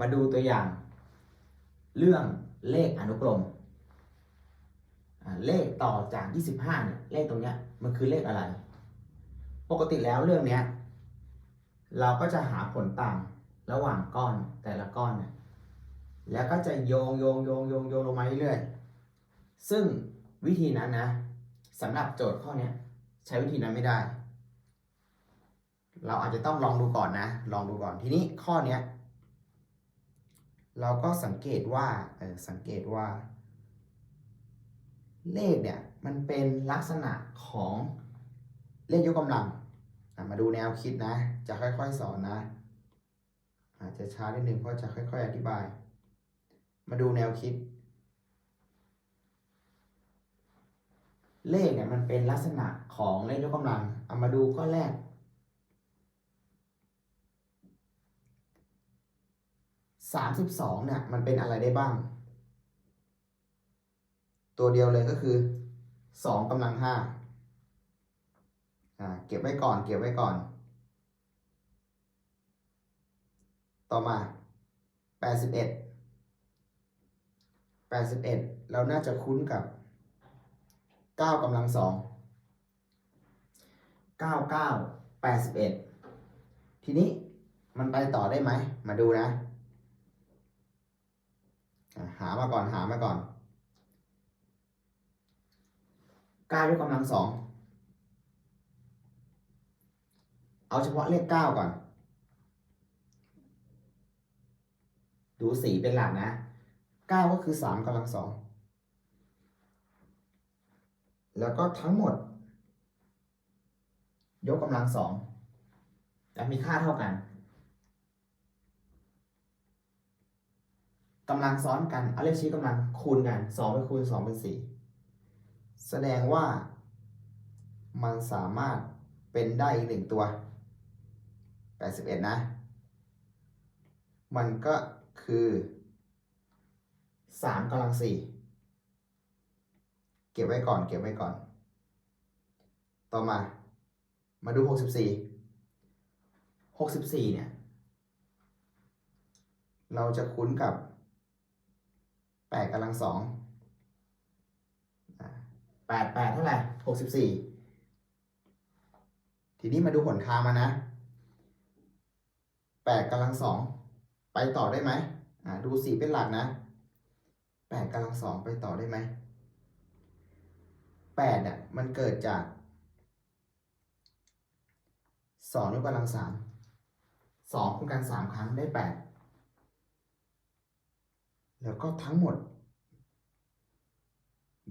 มาดูตัวอย่าง เรื่องเลขอนุกรม เลขต่อจาก 25เนี่ยเลขตรงเนี้ยมันคือเลขอะไร ปกติแล้วเรื่องเนี้ยเราก็จะหาผลต่างระหว่างก้อนแต่ละก้อนเนี่ยแล้วก็จะโยงโยงโยงโยงโยงลงมาเรื่อยๆซึ่งวิธีนั้นนะสำหรับโจทย์ข้อเนี้ยใช้วิธีนั้นไม่ได้ เราอาจจะต้องลองดูก่อนนะ ลองดูก่อนทีนี้ข้อเนี้ย เราก็สังเกตว่าเออสังเกตว่า เลขเนี่ยมันเป็นลักษณะของเลขยกกำลัง มาดูแนวคิดนะ จะค่อยๆสอนนะ อาจจะช้านิดนึงเพราะจะค่อยๆ อธิบาย มาดูแนวคิด เลขเนี่ยมันเป็นลักษณะของเลขยกกำลังเอามาดูข้อแรก สามสิบสองเนี่ยมันเป็นอะไรได้บ้าง ตัวเดียวเลยก็คือสองกำลังห้าอ่าเก็บไว้ก่อน เก็บไว้ก่อน ต่อมาแปดสิบเอ็ดแปดสิบเอ็ดเราน่าจะคุ้นกับเก้ากำลังสองเก้าเก้าแปดสิบเอ็ดทีนี้มันไปต่อได้ไหม มาดูนะ หามาก่อนหามาก่อนเก้ายกกำลังสองเอาเฉพาะเลขเก้าก่อน ดูสีเป็นหลักนะเก้าก็คือสามกำลังสองแล้วก็ทั้งหมด ยกกำลังสองแต่มีค่าเท่ากัน กำลังซ้อนกันเอาเลขชี้กำลังคูณกันสองไปคูณสองเป็นสี่แสดงว่ามันสามารถเป็นได้อีกหนึ่งตัวแปดสิบเอ็ดนะ มันก็คือสามกำลังสี่เก็บไว้ก่อนเก็บไว้ก่อน ต่อมา มาดูหกสิบสี่หกสิบสี่เนี่ย เราจะคุ้นกับ แปดกำลังสองแปดแปดเท่าไหร่หกสิบสี่ทีนี้มาดูผลคามานะแปดกำลังสองไปต่อได้ไหมอ่าดูสี่เป็นหลักนะแปดกำลังสองไปต่อได้ไหมแปดเนี่ยมันเกิดจากสองยกกำลังสามสองคูณกันสามครั้งได้แปด แล้วก็ทั้งหมด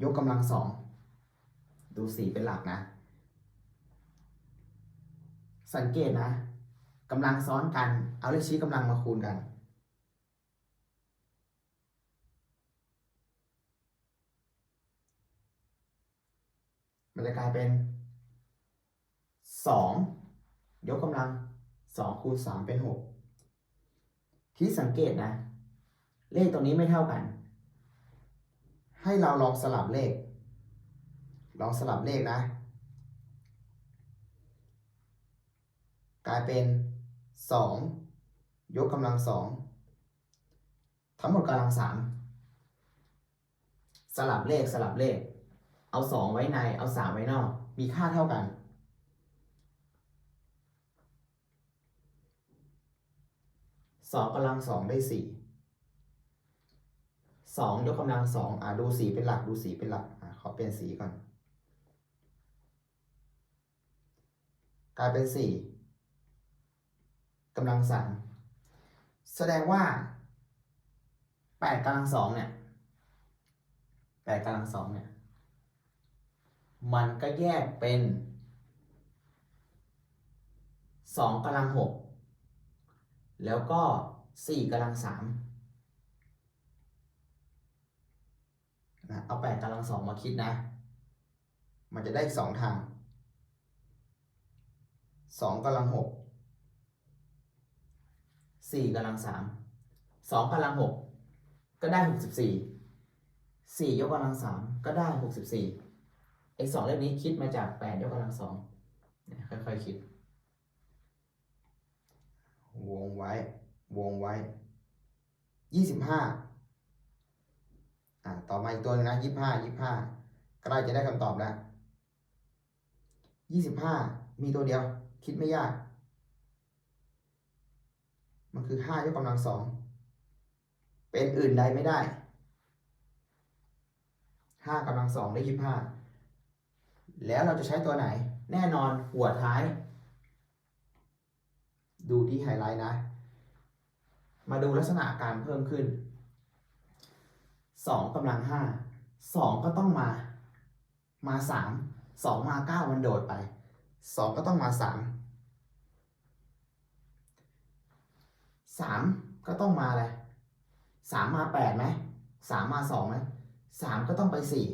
ยกกำลังสองดูสีเป็นหลักนะ สังเกตนะกำลังซ้อนกัน เอาเลขชี้กำลังมาคูณกันมันจะกลายเป็นสองยกกำลังสองคูณสามเป็นหกที่สังเกตนะ เลขตรงนี้ไม่เท่ากัน ให้เราลองสลับเลข ลองสลับเลขนะ กลายเป็น 2 ยกกำลังสองทั้งหมดกำลังสามสลับเลขสลับเลข เอา 2 ไว้ในเอา 3 ไว้นอก มีค่าเท่ากันสองกำลังสองได้สี่ สองยกกำลังสองอ่าดูสีเป็นหลักดูสีเป็นหลักอ่าขอเปลี่ยนสีก่อน กลายเป็นสี่กำลังสามแสดงว่าแปดกำลังสองเนี่ยแปดกำลังสองเนี่ย มันก็แยกเป็นสองกำลังหกแล้วก็สี่กำลังสาม นะเอาแปดกำลังสองมาคิดนะ มันจะได้อีกสองทางสองกำลังหกสี่กำลังสามสองกำลังหกก็ได้หกสิบสี่สี่ยกกำลังสามก็ได้หกสิบสี่ไอ้สองเลขนี้คิดมาจากแปดยกกำลังสองเนี่ยค่อยๆคิด วงไว้ วงไว้ยี่สิบห้า อ่าต่อมาอีกตัวหนึงนะยี่ห้ายี่ห้าใกล้จะได้คำตอบแล้วยี่สิบห้ามีตัวเดียว คิดไม่ยาก มันคือห้ายกกำลังสองเป็นอื่นใดไม่ได้ห้ากำลังสองได้ยี่ห้าแล้วเราจะใช้ตัวไหน แน่นอนหัวท้าย ดูที่ไฮไลท์นะ มาดูลักษณะการเพิ่มขึ้น สองกำลังห้าสองก็ต้องมา มาสามสองมาเก้ามันโดดไปสองก็ต้องมาสามสามก็ต้องมาอะไรสามมาแปดไหมสามมาสองไหมสามก็ต้องไปสี่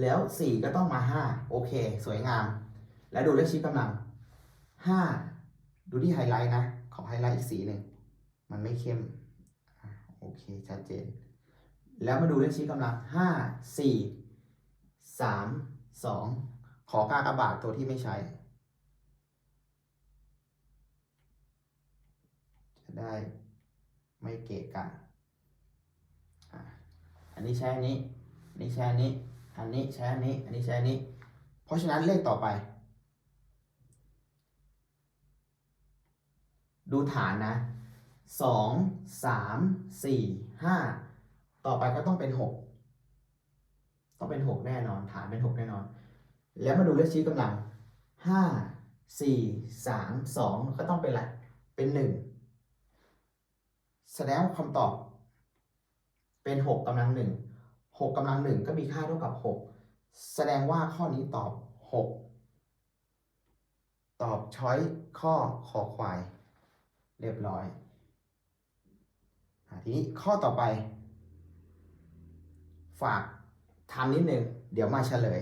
แล้วสี่ก็ต้องมาห้าโอเค สวยงาม แล้วดูเลขชี้กำลังห้าดูที่ไฮไลท์นะ ขอไฮไลท์อีกสีหนึ่งมันไม่เข้ม โอเค ชัดเจน แล้วมาดูเลขชี้กำลังห้าสี่สามสองขอกากบาทตัวที่ไม่ใช้ จะได้ไม่เกะกะอะอันนี้ใช้อันนี้ อันนี้ใช้อันนี้ อันนี้ใช้อันนี้ อันนี้ใช้อันนี้ เพราะฉะนั้นเลขต่อไป ดูฐานนะ สองสามสี่ห้าต่อไปก็ต้องเป็นหกต้องเป็นหกแน่นอน ฐานเป็นหกแน่นอน แล้วมาดูเลขชี้กำลังห้าสี่สามสองก็ต้องเป็นอะไรเป็นหนึ่งแสดงว่าคำตอบ เป็นหกกำลังหนึ่งหกกำลังหนึ่งก็มีค่าเท่ากับหกแสดงว่าข้อนี้ตอบหกตอบช้อยข้อคอควาย เรียบร้อย ทีนี้ข้อต่อไป ฝากทำนิดนึง เดี๋ยวมาเฉลย